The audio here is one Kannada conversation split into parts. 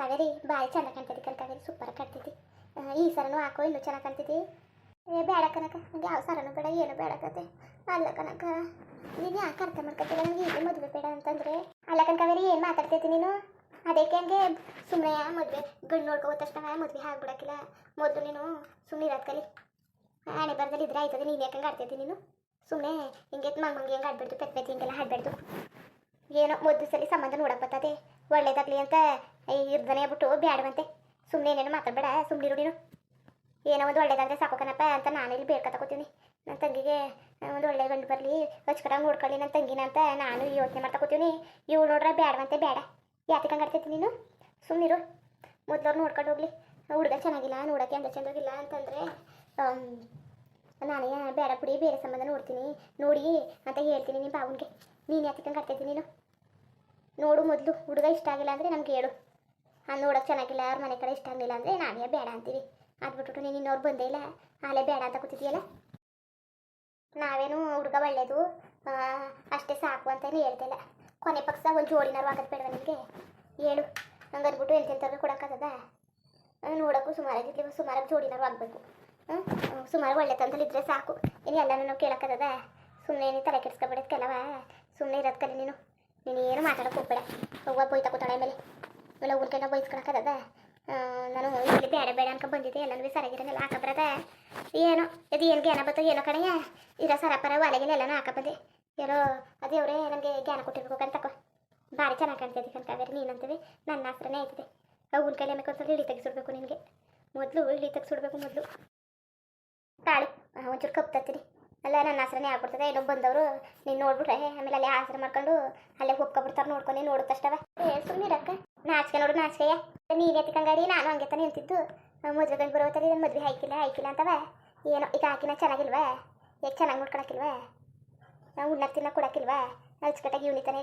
ಕಾವೇರಿ ಭಾರಿ ಚಂದ ಕಾಣ್ತೈತಿ ಕಣ್ ಕಾವೇರಿ ಸೂಪರ್ ಕಾಣ್ತೈತಿ. ಈ ಸರನು ಹಾಕೋ ಇನ್ನೂ ಚೆನ್ನಾಗಿ ಕಾಣ್ತೈತಿ. ಏ ಬೇಡ ಕನಕ ನನಗೆ ಯಾವ ಸರನು ಬೇಡ, ಏನು ಬೇಡ ಕತೆ. ಅಲ್ಲ ಕನಕ ನೀನು ಯಾಕೆ ಅರ್ಥ ಮಾಡ್ಕೊತೀರ ನನಗೆ ಈಗ ಮದುವೆ ಬೇಡ ಅಂತಂದ್ರೆ. ಅಲ್ಲ ಕನಕ ಕಾವೇರಿ, ಏನು ಮಾತಾಡ್ತೈತಿ ನೀನು? ಅದಕ್ಕೆ ಹಂಗೆ ಸುಮ್ಮನೆ ಮದುವೆ, ಗಂಡು ನೋಡ್ಕೋ ತಕ್ಷಣ ಮದುವೆ ಆಗ್ಬಿಡಕ್ಕಿಲ್ಲ. ಮೊದಲು ನೀನು ಸುಮ್ಮನೆ ಇರೋದು ಕಲಿ. ಹಣೆ ಬರದಲ್ಲಿ ಇದ್ರೆ ಆಯ್ತದೆ, ನೀನು ಯಾಕಂಗೆ ಆಡ್ತೈತಿ ನೀನು? ಸುಮ್ಮನೆ ಹಿಂಗೆ ಮಂಗ್ ಹಂಗೆ ಹೆಂಗೆ ಪೆತ್ ಹಿಂಗೆಲ್ಲ ಆಡ್ಬಾರ್ದು ಏನೋ ಮೊದಲು ಸಲ ಸಂಬಂಧ ನೋಡಕ್ಕೆ ಬರ್ತದೆ. ಒಳ್ಳೇದಾಗ್ಲಿ ಅಂತ ಇರ್ದನೆ ಬಿಟ್ಟು ಬ್ಯಾಡವಂತೆ. ಸುಮ್ಮನೆ ಏನೇನು ಮಾತಾಡಬೇಡ ಸುಮ್ಮನಿರು ನೀನು. ಏನೋ ಒಂದು ಒಳ್ಳೇದಾದ್ರೆ ಸಾಕು ಕಣಪ್ಪ ಅಂತ ನಾನು ಇಲ್ಲಿ ಬೇಡ್ಕೊತ ಕೂತೀನಿ. ನನ್ನ ತಂಗಿಗೆ ಒಂದು ಒಳ್ಳೆ ಗಂಡು ಬರಲಿ ಹಚ್ಕಟಾಗಿ ನೋಡ್ಕೊಳ್ಳಿ ನನ್ನ ತಂಗಿನ ಅಂತ ನಾನು ಯೋಚನೆ ಮಾಡ್ತಾ ಕೂತೀನಿ. ಇವ್ಳು ನೋಡ್ರೆ ಬ್ಯಾಡವಂತೆ ಬೇಡ ಯಾತಕ್ಕೆ ಹಂಗೆ ಆಡ್ತೈತಿ ನೀನು? ಸುಮ್ಮನಿರು ಮೊದಲವ್ರು ನೋಡ್ಕೊಂಡು ಹೋಗ್ಲಿ. ಹುಡುಗ ಚೆನ್ನಾಗಿಲ್ಲ, ನೋಡೋಕ್ಕೆ ಅಂದ ಚಂದಾಗಿಲ್ಲ ಅಂತಂದರೆ ನಾನೇ ಬೇಡ ಪುಡಿ ಬೇರೆ ಸಂಬಂಧ ನೋಡ್ತೀನಿ. ನೋಡಿ ಅಂತ ಹೇಳ್ತೀನಿ ನಿಮ್ಮ ಬಾವನಿಗೆ. ನೀನು ಯಾತಕ್ಕೆ ಕಂಗಾಡ್ತೈತಿ ನೀನು? ನೋಡು ಮೊದಲು ಹುಡುಗ ಇಷ್ಟ ಆಗಿಲ್ಲ ಅಂದರೆ ನಮ್ಗೆ ಹೇಳು. ಹಾಂ ನೋಡೋಕೆ ಚೆನ್ನಾಗಿಲ್ಲ ಯಾರು ಮನೆ ಕಡೆ ಇಷ್ಟ ಆಗಲಿಲ್ಲ ಅಂದರೆ ನಾನೇ ಬೇಡ ಅಂತೀವಿ. ಅದು ಬಿಟ್ಬಿಟ್ಟು ನೀನು ಇನ್ನೋರು ಬಂದೇ ಇಲ್ಲ. ಆಲೇ ಬೇಡ ಅಂತ ಕೂತಿದೆಯಲ್ಲ? ನಾವೇನು ಹುಡುಗ ಒಳ್ಳೇದು ಅಷ್ಟೇ ಸಾಕು ಅಂತಲೇ ಹೇಳ್ತಿಲ್ಲ ಕೊನೆ ಪಕ್ಷ ಒಂದು ಜೋಡಿನಾರು ಆಗೋದು ಬೇಡವ ನಿಮಗೆ? ಹೇಳು. ಹಂಗೆ ಅಂದ್ಬಿಟ್ಟು ಎಂತೆಂಥವ್ರಿಗೆ ಕೊಡೋಕ್ಕಾಗದ ನೋಡೋಕ್ಕೂ ಸುಮಾರಾಗಿರ್ಲಿ ಸುಮಾರಾಗಿ ಜೋಡಿನಾರು ಆಗಬೇಕು. ಸುಮಾರು ಒಳ್ಳೆ ಇದ್ದರೆ ಸಾಕು. ಇನ್ನು ಎಲ್ಲನೂ ನಾವು ಕೇಳೋಕ್ಕದ ಸುಮ್ಮನೆ ನೀನು ತಲೆ ಕೆಡ್ಸ್ಕೊಬೇಡ ಕೆಲವ ಸುಮ್ಮನೆ ಇರೋದು ಕಲಿ ನೀನು. ನೀನು ಏನು ಮಾತಾಡೋಕೆ ಹೋಗ್ಬೇಡ. ಹೋಗುವ ಬೈತಾ ಕೂತಾಳೆ ಮೇಲೆ ಆಮೇಲೆ ಊರ್ಕೆನ ಬೈಸ್ಕೊಳಕದ ನಾನು ಇಲ್ಲಿ ಬೇಡ ಬೇಡ ಅನ್ಕೊ ಬಂದಿದ್ದೆ. ಎಲ್ಲನೂ ಸರಿಯಾಗಿರನ್ನೆಲ್ಲ ಹಾಕಬರದ ಏನೋ, ಇದು ಏನು ಜ್ಞಾನ ಬರ್ತೋ ಏನೋ ಕಡೆಯ ಇರೋ ಸರಪರ ಒಲೆಗೆಲ್ಲ ಎಲ್ಲನೂ ಹಾಕಬಂದೆ ಏನೋ, ಅದು ಅವರೇ, ನನಗೆ ಜ್ಞಾನ ಕೊಟ್ಟಿರ್ಬೇಕು ಅಂತ ಭಾರಿ ಚೆನ್ನಾಗಿ ಕಾಣ್ತೈತಿ ಕಣ್ಕಾವೇರಿ ನೀನಂತೀವಿ ನನ್ನ ಹತ್ರನೇ ಆಯ್ತದೆ. ಅವ್ನ ಕೈಲಿ ಆಮೇಲೆ ಒಂದ್ಸಲ ಇಳಿ ತೆಗಿಸಿಡ್ಬೇಕು ನಿನಗೆ. ಮೊದಲು ಇಳಿ ತೆಗಿಸಿಡ್ಬೇಕು ಮೊದಲು. ತಾಳಿ ಒಂಚೂರು ಕಪ್ ತತ್ತೀನಿ ಅಲ್ಲ, ನನ್ನ ಹೆಸ್ರನ್ನೇ ಆಗ್ಬಿಡ್ತದೆ. ಏನೋ ಬಂದವರು ನೀನು ನೋಡ್ಬಿಟ್ರೆ. ಆಮೇಲೆ ಅಲ್ಲೇ ಆಸರೆ ಮಾಡ್ಕೊಂಡು ಅಲ್ಲೇ ಹೋಗ್ಕೊಬಿಡ್ತಾರೆ ನೋಡ್ಕೊಂಡು ನೋಡುತ್ತಷ್ಟವ ಏ ಸುಮ್ಮನಿರಕ್ಕ ನಾಚಿಕೆ ನೋಡು, ನಾಚಿಕೆಯ. ನೀನು ಎತ್ತಿಕಂಗಾಡಿ ನಾನು ಹಂಗೆ ತಾನೆ ನಿಂತಿದ್ದು ಮದುವೆ ಗಂಡು ಬರೋತ್ತಲ್ಲಿ ನನ್ನ ಮದುವೆ ಹಾಕಿಲ್ಲ ಹಾಕಿಲ್ಲ ಅಂತವ? ಏನೋ, ಈಗ ಹಾಕಿನ ಚೆನ್ನಾಗಿಲ್ವಾ? ಈಗ ಚೆನ್ನಾಗಿ ನೋಡ್ಕೊಳಕಿಲ್ವಾ ನಾವು ಉಣ್ಣಕ್ಕೆ ತಿನ್ನಕ್ಕೆ ಕೊಡಕ್ಕಿಲ್ವಾ? ಅಚ್ಚುಕಟ್ಟಾಗಿ ಇವನಿತಾನೆ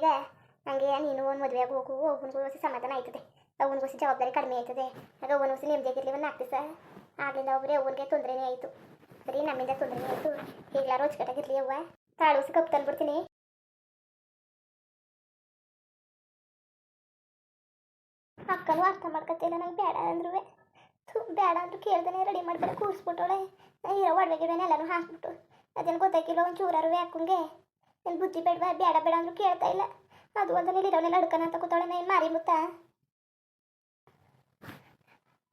ಹಂಗೆ ನೀನು ಒಂದು ಮದುವೆಯಾಗಿ ಹೋಗು ಒಬ್ಬನಿಗೂ ಹೊಸ ಸಮಾಧಾನ ಆಯ್ತದೆ. ಅವನಿಗೋಸಿ ಜವಾಬ್ದಾರಿ ಕಡಿಮೆ ಆಯ್ತದೆ. ಆಗ ಅವನಿಗೋಸಿ ಒಂದು ಆಗ್ತದೆ ಸರ್ ಆಗ್ಲಿಂದ ಒಬ್ಬರೇ ಅವನಿಗೆ ತೊಂದರೆನೇ ಆಯಿತು. ಬರೀ ನಮ್ಮಿಂದ ತೊಂದರೆನೇ ಆಯಿತು ಈಗಲಾರು ಅಚ್ಚುಕಟ್ಟಾಗಿರ್ಲಿ ಅವ್ವ. ತಾಳುಸಿ ಕಪ್ ತಂದ್ಬಿಡ್ತೀನಿ. ಅಕ್ಕನೂ ಅರ್ಥ ಮಾಡ್ಕೊತಿಲ್ಲ ನಂಗೆ ಬೇಡ ಅಂದ್ರು ಬೇಡ ಅಂದ್ರು ಕೇಳ್ದೇನೆ ರೆಡಿ ಮಾಡ್ಬೇಡ, ಕೂರಿಸ್ಬಿಟ್ಟವಳೆ. ಇರೋ ಒಡವೆಗಿವೇನೆ ಎಲ್ಲನೂ ಹಾಕ್ಬಿಟ್ಟು. ಅದೇನು ಗೊತ್ತಾಗಿಲ್ಲ ಒಂದು ಚೂರಾರು ಯಾಕಂಗೆ ಏನು ಬುದ್ಧಿ ಬೇಡವಾ? ಬೇಡ ಬೇಡ ಅಂದ್ರು ಕೇಳ್ತಾ ಇಲ್ಲ. ಅದು ಒಂದಲ್ಲಿ ಇರೋನೆಲ್ಲ ಅಡ್ಕನ ಅಂತ ಕೂತಾಳೆ ಏನು ಮಾರಿ ಮುತ್ತ?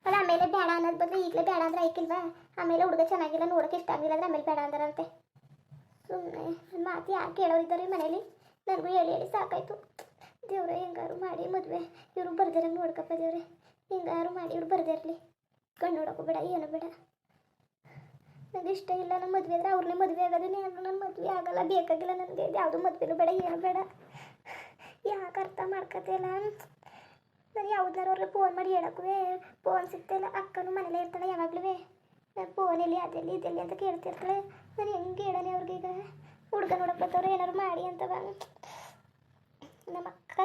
ಆಮೇಲೆ ಬೇಡ ಅನ್ನೋದು ಬದಲು ಈಗಲೇ ಬೇಡ ಅಂದ್ರೆ ಐಕಿಲ್ವಾ ಆಮೇಲೆ ಹುಡುಗ ಚೆನ್ನಾಗಿಲ್ಲ ನೋಡೋಕೆ ಇಷ್ಟ ಆಗಿಲ್ಲ ಅಂದ್ರೆ ಆಮೇಲೆ ಬೇಡ ಅಂದಾರಂತೆ. ಸುಮ್ಮನೆ ಮಾತು ಯಾರು ಕೇಳೋರಿದ್ದಾರೆ ಮನೇಲಿ? ನನಗೂ ಹೇಳಿ ಹೇಳಿ ಸಾಕಾಯ್ತು. ದೇವ್ರೆ, ಹೆಂಗಾರು ಮಾಡಿ ಮದುವೆ. ಇವರು ಬರ್ದಿರ ನೋಡ್ಕಪ್ಪ ದೇವ್ರೆ. ಹೆಂಗಾರು ಮಾಡಿ ಇವ್ರು ಬರ್ದಿರಲಿ ಕಣ್ಣು ನೋಡೋಕ್ಕೂ ಬೇಡ, ಏನು ಬೇಡ. ನನಗೆ ಇಷ್ಟ ಇಲ್ಲ ನಮ್ಮ ಮದುವೆ ಆದರೆ ಅವ್ರನ್ನೇ ಮದುವೆ ಆಗೋದೇ ನನ್ನ ಮದುವೆ ಆಗಲ್ಲ, ಬೇಕಾಗಿಲ್ಲ ನನಗೆ. ಯಾವುದು ಮದುವೆನೂ ಬೇಡ, ಏನು ಬೇಡ. ಯಾಕೆ ಅರ್ಥ ಮಾಡ್ಕೊತಿಲ್ಲ ನಾನು ಯಾವ್ದಾರು ಅವ್ರಿಗೆ ಫೋನ್ ಮಾಡಿ ಹೇಳಕ್ಕೂ ಫೋನ್ ಸಿಗ್ತಾಯಿಲ್ಲ ಅಕ್ಕನೂ ಮನೇಲೇ ಇರ್ತಾಳೆ ಯಾವಾಗಲೂ ಎಲ್ಲಿ, ಅದೆಲ್ಲಿ, ಇದೆಲ್ಲಿ ಅಂತ ಕೇಳ್ತಿರ್ತಾಳೆ. ನಾನು ಹೆಂಗೆ ಹೇಳನೆ ಅವ್ರಿಗೀಗ? ಹುಡುಗ ನೋಡಕ್ಕೆ ಏನಾದ್ರು ಮಾಡಿ ಅಂತವ. ನಮ್ಮ ಅಕ್ಕ.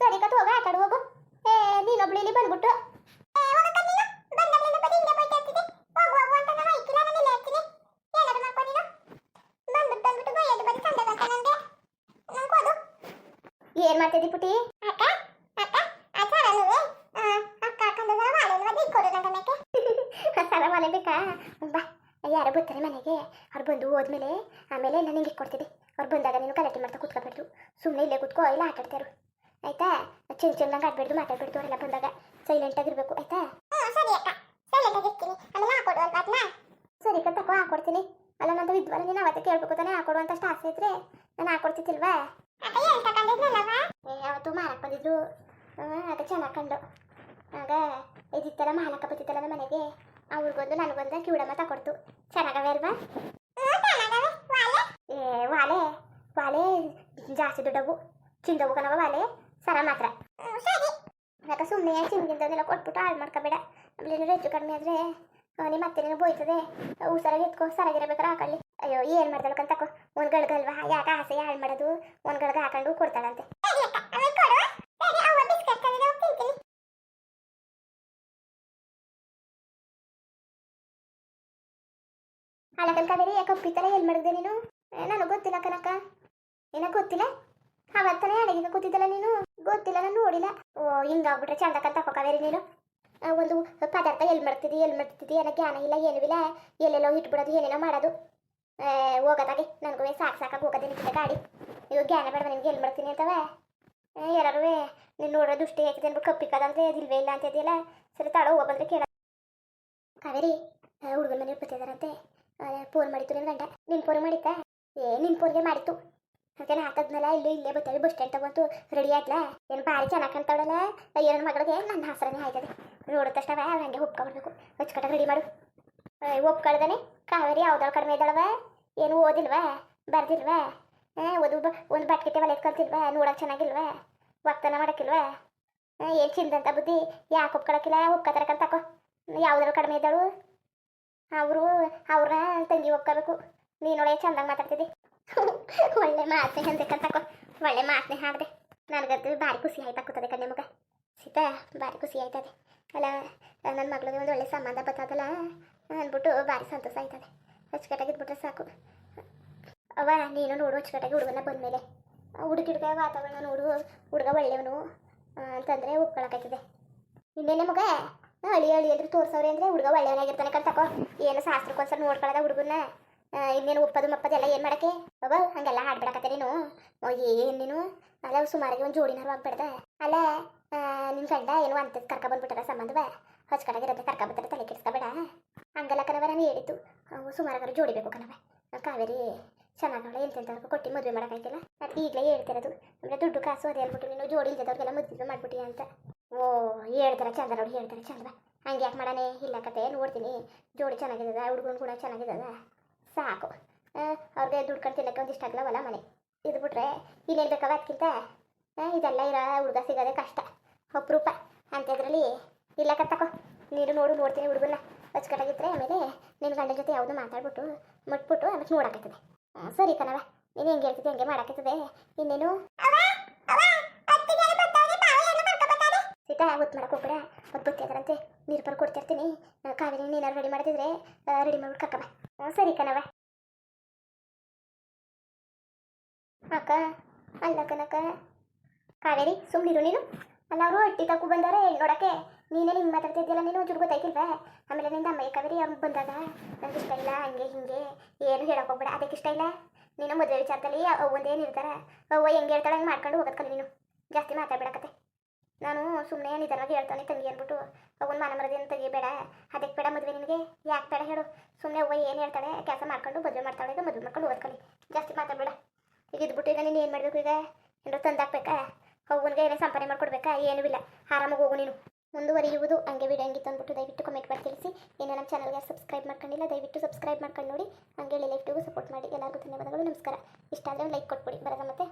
ಸರಿ ಕತ್ ಹೋಗ ಆಟ ಆಡು ಹೋಗು ಏ ನೀನೊಬ್ಳು ಇಲ್ಲಿ ಬಂದ್ಬಿಟ್ಟು ಏನ್ ಮಾಡ್ತಿದ್ದಿ ಪುಟಿ ಸಾಲ ಮನೆ ಬೇಕಾ ಬಾ ಯಾರು ಬರ್ತಾರೆ ಮನೆಗೆ. ಅವ್ರು ಬಂದು ಹೋದ್ಮೇಲೆ ಆಮೇಲೆ ನಾನು ನಿಂಗೆ ಕೊಡ್ತಿದ್ದೆ. ಅವ್ರು ಬಂದಾಗ ನೀನು ಗಲಾಟೆ ಮಾಡ್ತಾ ಕೂತ್ಕೊಬಾರ್ದು ಸುಮ್ಮನೆ ಇಲ್ಲೇ ಕೂತ್ಕೋ ಇಲ್ಲ ಆಟಾಡ್ತಾರು. ಆಯ್ತಾ? ಚೆನ್ನ ಚೆನ್ನಂಗೆ ಆಡ್ಬೇಡ್ದು ಮಾತಾಡ್ಬೇಡ್ದು ಅವರೆಲ್ಲ ಬಂದಾಗ. ಸೈಲೆಂಟ್ ಆಗಿರ್ಬೇಕು ಆಯ್ತಾ? ಸರಿ ಅಕ್ಕ. ಸೈಲೆಂಟ್ ಆಗಿರ್ತೀನಿ ಆಮೇಲೆ ಹಾಕೊಡು ಅಲ್ವಾ ಸರಿ ಕಣ್ ತಕೋ ಹಾಕೊಡ್ತೀನಿ. ಅಲ್ಲ ನಂದು ವಿದ್ವಾನ ನೀನು ಅವತ್ತೇ ಕೇಳ್ಬೇಕು ತಾನೇ? ಹಾಕೊಡು ಅಂತ ಆಸೆ ಇದ್ರೆ ನಾನು ಹಾಕೊಡ್ತಿದ್ದಿಲ್ವಾ? ಏ ಆಗ ಚೆನ್ನಾಗಿ ಕಂಡು. ಆಗ ಇದಿತ್ತಲ್ಲ ಮಾಲಕ್ಕ ಬತ್ತಿತ್ತಲ್ಲ ಮನೆಗೆ ಅವ್ರಿಗೊಂದು ನನಗೊಂದು ಕಿವಿಡಮ್ಮ ತಕೊಡ್ತು. ಚೆನ್ನಾಗವೆ ಅಲ್ವಾ? ಏ ವಾಲೆ ವಾಲೆ ಜಾಸ್ತಿ ದೊಡ್ಡವು ಚಿಂದವು ಕಣವ ವಾಲೆ ಸರ ಮಾತ್ರ. ಯಾಕೆ ಸುಮ್ಮನೆ ಚಿಂದಿಂದನೆಲ್ಲ ಕೊಟ್ಬಿಟ್ಟು ಹಾಳು ಮಾಡ್ಕೋಬೇಡ. ಆಮೇಲೆ ಹೆಚ್ಚು ಕಡಿಮೆ ಆದರೆ ನಿಮ್ಮ ಮತ್ತೆ ನೀನು ಬೋಯ್ತದೆ. ಹುಷಾರಾಗಿ ಎತ್ಕೋ ಸರಾಗಿರಬೇಕಾರೆ ಹಾಕೊಳ್ಳಿ ಅಯ್ಯೋ ಏನು ಮಾಡ್ದಳಕಂತ ತಕೋ. ಒಂದು ಗಳ್ಗಲ್ವಾ ಯಾಕೆ ಆಸೆ ಹಾಳು ಮಾಡೋದು? ಒಂದು ಗಳ್ಗ ಹಾಕೊಂಡು ಕೊಡ್ತಾಳಂತೆ. ಮಾಡಿದೆ ನೀನು? ನನಗೆ ಗೊತ್ತಿಲ್ಲ ಕನಕ. ಏನ ಗೊತ್ತಿಲ್ಲ? ಅವತ್ತಾನೆ ಅಡಿಗೆ ಕೂತಿದ್ದಲ್ಲ ನೀನು? ಗೊತ್ತಿಲ್ಲ, ನಾನು ನೋಡಿಲ್ಲ. ಓ, ಹಿಂಗಾಗ್ಬಿಟ್ರೆ ಚಂದಕ್ಕ ತಕೋ ಕಾವೇರಿ ನೀನು. ಒಂದು ಪದಾರ್ಥ ಎಲ್ಲಿ ಮಾಡ್ತಿದ್ದಿ ಎಲ್ಲಿ ಮಾಡ್ತಿದ್ದಿ, ಏನೋ ಜ್ಞಾನ ಇಲ್ಲ, ಏನೂ ಇಲ್ಲ. ಎಲ್ಲೆಲ್ಲೋ ಇಟ್ಬಿಡೋದು, ಏನೇನೋ ಮಾಡೋದು. ಹೋಗೋದಾಗೆ. ನನಗೂ ಸಾಕು ಸಾಕಾಗಿ ಹೋಗೋದೇ ನಿಂತಿದ್ದ ಗಾಡಿ. ಇವಾಗ ಜ್ಞಾನ ಬೇಡ ನಿನ್ಗೆ ಎಲ್ಲಿ ಮಾಡ್ತೀನಿ ಅಂತವ? ಯಾರು ನೀನು ನೋಡೋ ದುಷ್ಟಿ ಹಾಕಿದೆ ಕಪ್ಪಿಕದ ಕಪ್ಪಿಕ್ಕದಂತೆ ಇದಿಲ್ವೇ ಇಲ್ಲ ಅಂತ ಇದೆಯಲ್ಲ ಸರಿ ತಾಳೋ ಹೋಗಿ ಕೇಳ. ಕಾವೇರಿ ಹುಡುಗನ ಮನೆ ಬರ್ತಿದಾರಂತೆ. ಫೋನ್ ಮಾಡಿತ್ತು ನಿನ್ನ ಗಂಡ. ನಿನ್ ಫೋನ್ ಮಾಡಿತ್ತಾ? ಏ, ನಿನ್ ಫೋನ್ಗೆ ಮಾಡಿತ್ತು. ಅದನ್ನ ಹಾಕದ್ನಲ್ಲ, ಇಲ್ಲಿ ಇಲ್ಲೇ ಬರ್ತೇವೆ ಬಸ್ ಸ್ಟ್ಯಾಂಡ್ ತಗೊಂತು ರೆಡಿ ಆಯ್ತಲ್ಲ ಏನು ಭಾರಿ ಚೆನ್ನಾಗಿ ಕಾಣ್ತಾವಳಲ್ಲ. ಏನೋ ಮಗಳಿಗೆ ನನ್ನ ಹೆಸರನೇ ಆಯ್ತದೆ. ನೋಡಿದ ತಕ್ಷಣ ಅವ್ರು ಹಂಗೆ ಒಪ್ಕೊಬಿಡ್ಬೇಕು ಹಚ್ಕಟ್ಟಾಗ ರೆಡಿ ಮಾಡು. ಒಪ್ಕೊಳ್ದಾನೆ ಕಾವೇರಿ ಯಾವ್ದಾಳು ಕಡಿಮೆ ಇದ್ದಾಳವ ಏನು ಓದಿಲ್ವಾ? ಬರ್ದಿಲ್ವ? ಓದು ಒಂದು ಬಟ್ಕೆತೆ ಒಲೆ ಎತ್ಕೊಂತಿಲ್ವಾ ನೋಡಕ್ ಚೆನ್ನಾಗಿಲ್ವ? ವಕ್ತನ ಮಾಡಕ್ಕಿಲ್ವಾ? ಏನು ಚಿಂತಂತ ಬುದ್ಧಿ? ಯಾಕೆ ಒಪ್ಕೊಳಕ್ಕಿಲ್ಲ ಒಪ್ಕೊತಾರಕಂತ ತಕೋ ಯಾವ್ದಾರು ಕಡಿಮೆ ಇದ್ದಾಳು? ಅವರು ಅವ್ರ ತಂಗಿ ಒಕ್ಕಬೇಕು ನೀನೊಳೆ ಚಂದಾಗ ಮಾತಾಡ್ತಿದ್ದೆ. ಒಳ್ಳೆ ಮಾತನೆ ಅಂದಕ್ಕಂತ ತಕೋ. ಒಳ್ಳೆ ಮಾತನೆ ಹಾಡ್ದೆ. ನನಗಂತೂ ಭಾರಿ ಖುಷಿ ಆಯ್ತಾ ಕೂತದೆ ಕಣ್ಣೆ ಮಗ. ಸೀತಾ, ಭಾರಿ ಖುಷಿ ಆಯ್ತದೆ. ಅಲ್ಲ ನನ್ನ ಮಗಳಿಗೆ ಒಂದು ಒಳ್ಳೆ ಸಂಬಂಧ ಬರ್ತದಲ್ಲ ಅಂದ್ಬಿಟ್ಟು ಭಾರಿ ಸಂತೋಷ ಆಯ್ತದೆ. ಅಚ್ಚುಕಟ್ಟಾಗಿದ್ಬಿಟ್ರೆ ಸಾಕು. ಅವ ನೀನು ನೋಡು ಅಚ್ಚುಕಟ್ಟಾಗಿ ಹುಡುಗನ ಬಂದಮೇಲೆ. ಹುಡುಗಿಡ್ಗ ವಾತಾವರಣ ನೋಡು. ಹುಡುಗ ಒಳ್ಳೆಯವನು ಅಂತಂದರೆ ಒಪ್ಕೊಳಕಾಯ್ತದೆ ಇನ್ನೇನೆ ಮಗ? ಹಳಿ ಹಳಿ ಅಂದ್ರೆ ತೋರ್ಸವ್ರೆ ಅಂದರೆ ಹುಡುಗ ಒಳ್ಳೆಯವನಾಗಿರ್ತಾನೆ ಕಣ್ತಕೋ ಏನು ಶಾಸ್ತ್ರಕ್ಕೊಂದ್ಸಲ ನೋಡ್ಕೊಳ್ಳೋದ ಹುಡುಗನ್ನ? ಇನ್ನೇನು ಒಪ್ಪದು ಮಪ್ಪದು ಎಲ್ಲ ಏನು ಮಾಡಕ್ಕೆ? ಅವ, ಹಂಗೆಲ್ಲ ಹಾಡ್ಬಿಡಕತ್ತೆ ನೀನು. ಏನು ನೀನು? ಅಲ್ಲ ಸುಮಾರಿಗೆ ಒಂದು ಜೋಡಿನಾರು ಆಗ್ಬಿಡ್ದ. ಅಲ್ಲ ನಿನ್ನ ಗಂಡ ಏನು ಅಂತ ಕರ್ಕ ಬಂದ್ಬಿಟ್ಟಾರ ಸಂಬಂಧವ? ಹೊಚ್ಕಡಾಗಿರತ್ತೆ ಕರ್ಕ ಬರ್ತಾರೆ ತಲೆ ಕೆಡಿಸ್ಕೋಬೇಡ ಹಂಗಲ್ಲ ಕಣವ ನಾನು ಹೇಳಿದ್ದು. ಸುಮಾರಾಗಾರು ಜೋಡಿಬೇಕು ಕಣವ ಕಾವೇರಿ ಚೆನ್ನಾಗವಳೆ ಎಂತೆಂತವ್ರಿಗೂ ಕೊಟ್ಟು ಮದುವೆ ಮಾಡೋಕ್ಕಾಯ್ತಿಲ್ಲ ಅದಕ್ಕೆ ಈಗಲೇ ಹೇಳ್ತಿರೋದು. ಅಂದರೆ ದುಡ್ಡು ಕಾಸು ಅದೇ ಹೇಳ್ಬಿಟ್ಟು ನೀನು ಜೋಡಿ ಇಲ್ದಿದ್ದವ್ರಿಗೆಲ್ಲ ಮದುವೆ ಮಾಡ್ಬಿಟ್ಟಿ ಅಂತ. ಓ, ಹೇಳ್ತಾರೆ, ಚಂದ ನೋಡಿ, ಹೇಳ್ತಾರೆ, ಚಂದ. ಹಂಗೆ ಯಾಕೆ ಮಾಡಾನೆ ಇಲ್ಲ ಕತೆ ನೋಡ್ತೀನಿ ಜೋಡಿ ಚೆನ್ನಾಗಿದ್ದದ, ಹುಡುಗನ ಕೂಡ ಚೆನ್ನಾಗಿದ್ದದ. ಸಾಕು. ಅವ್ರಿಗೆ ದುಡ್ಡು ಕಣ್ ತಿನ್ನಕ್ಕೆ ಒಂದಿಷ್ಟು ಆಗ್ಲವಲ್ಲ ಮನೆ. ಇದು ಬಿಟ್ರೆ ಇನ್ನೇನು ಬೇಕಾವ ಅದಕ್ಕಿಂತ ಇದೆಲ್ಲ ಇರೋ ಹುಡುಗ ಸಿಗೋದೇ ಕಷ್ಟ. ಅಪರೂಪ ಅಂಥದ್ರಲ್ಲಿ ಇಲ್ಲ ಕತ್ತಕೋ ನೀನು ನೋಡು, ನೋಡ್ತೀನಿ ಹುಡುಗನ ಹಚ್ಕಟ್ಟಾಗಿದ್ರೆ ಆಮೇಲೆ ನಿನ್ನ ಗಂಡನ ಜೊತೆ ಯಾವುದು ಮಾತಾಡ್ಬಿಟ್ಟು, ಮುಟ್ಬಿಟ್ಟು ಆಮೇಲೆ ನೋಡಾಕತ್ತದೆ ಸರಿ ಕಣವ ನೀನು ಹೆಂಗೆ ಹೇಳ್ತಿದ್ದೆ ಹಂಗೆ ಮಾಡಾಕತ್ತದೆ ಇನ್ನೇನು? ಸೀತಾ ಒತ್ತು ಮಾಡಕ್ಕೆ ಹೋಗ್ಬೇಡ. ಮತ್ತು ಬತ್ತಿದ್ರಂತೆ ನೀರು ಬರ್ ಕೊಡ್ತಿರ್ತೀನಿ. ಕಾವೇರಿ ನೀನಾರು ರೆಡಿ ಮಾಡ್ತಿದ್ರೆ ರೆಡಿ ಮಾಡ್ಬಿಟ್ಟು ಕಕ್ಕ ಬಾ. ಸರಿ ಕಣವ ಅಕ್ಕ, ಅಲ್ಲ ಕನಕ ಕಾವೇರಿ ಸುಮ್ಮನಿರು ನೀನು. ಅಲ್ಲ ಅವರು ಅಟ್ಟಿ ತಕ್ಕು ಬಂದಾರೆ ನೋಡಕ್ಕೆ? ನೀನೇ ಹಿಂಗೆ ಮಾತಾಡ್ತಿದ್ದಿಲ್ಲ ನೀನು ಒಂಚೂರು ಗೊತ್ತಾಯ್ತಿಲ್ವಾ ಆಮೇಲೆ ನಿಂದ ಅಮ್ಮ ಕಾವೇರಿ ಅವ್ರು ಬಂದಾಗ ನನಗೆ ಇಷ್ಟ ಇಲ್ಲ, ಹಂಗೆ ಹಿಂಗೆ. ಏನು ಹೇಳಕ್ಕೆ ಹೋಗ್ಬೇಡ, ಅದಕ್ಕೆ ಇಷ್ಟ ಇಲ್ಲ. ನೀನು ಮದುವೆ ವಿಚಾರದಲ್ಲಿ ಅವ್ವಂದೇನು ಇರ್ತಾರೆ ಅವ್ವ ಹೆಂಗೆ ಹೇಳ್ತಾಳೆ ಹಂಗೆ ಮಾಡ್ಕೊಂಡು ಹೋಗೋದು ಕಲಿ ನೀನು. ಜಾಸ್ತಿ ಮಾತಾಡ್ಬೇಡಕತ್ತೆ ನಾನು ಸುಮ್ಮನೆ ನಿಧಾನವಾಗಿ ಹೇಳ್ತಾನೆ ತಂಗಿ ಅಂದ್ಬಿಟ್ಟು ಅವನ ಮಾನ ಮರದಿಂದ ತೆಗಿಬೇಡ ಅದಕ್ಕೆ ಬೇಡ ಮದುವೆ ನಿನಗೆ. ಯಾಕೆ ಬೇಡ ಹೇಳು. ಸುಮ್ಮನೆ ಅವ್ವ ಏನು ಹೇಳ್ತಾಳೆ, ಕೆಲಸ ಮಾಡ್ಕೊಂಡು ಮದುವೆ ಮಾಡ್ತಾಳೆ ಈಗ ಮದುವೆ ಮಾಡ್ಕೊಂಡು ಓದ್ಕೊಳ್ಳಿ ಜಾಸ್ತಿ ಮಾತಾಡಬೇಡ. ಈಗ ಇದ್ಬಿಟ್ಟು ಈಗ ನೀನು ಏನು ಮಾಡಬೇಕು ಈಗ? ಏನಾರು ತಂದಾಕ್ಬೇಕಾ? ಅವ್ವನಿಗೆ ಏನೇ ಸಂಪಾದನೆ ಮಾಡ್ಕೊಡ್ಬೇಕಾ? ಏನೂ ಇಲ್ಲ. ಆರಾಮಾಗಿ ಹೋಗು ನೀನು. ಮುಂದುವರಿಯುವುದು ಹಂಗೆ ವಿಡಿಯೋ ಹಂಗಿತ್ತು ಅಂದ್ಬಿಟ್ಟು ದಯವಿಟ್ಟು ಕಮೆಂಟ್ ಮಾಡಿ ತಿಳಿಸಿ. ಇನ್ನು ನಮ್ಮ ಚಾನಲ್ಗೆ ಸಬ್ಸ್ಕ್ರೈಬ್ ಮಾಡ್ಕೊಂಡಿಲ್ಲ, ದಯವಿಟ್ಟು ಸಬ್ಸ್ಕ್ರೈಬ್ ಮಾಡ್ಕೊಂಡು ನೋಡಿ. ಹಂಗೆ ಲೈಫ್ಟಿಗೂ ಸಪೋರ್ಟ್ ಮಾಡಿ. ಎಲ್ಲರಿಗೂ ಧನ್ಯವಾದಗಳು, ನಮಸ್ಕಾರ. ಇಷ್ಟ ಆದರೆ ಲೈಕ್ ಕೊಟ್ಬಿಡಿ. ಬರೋದ ಮತ್ತೆ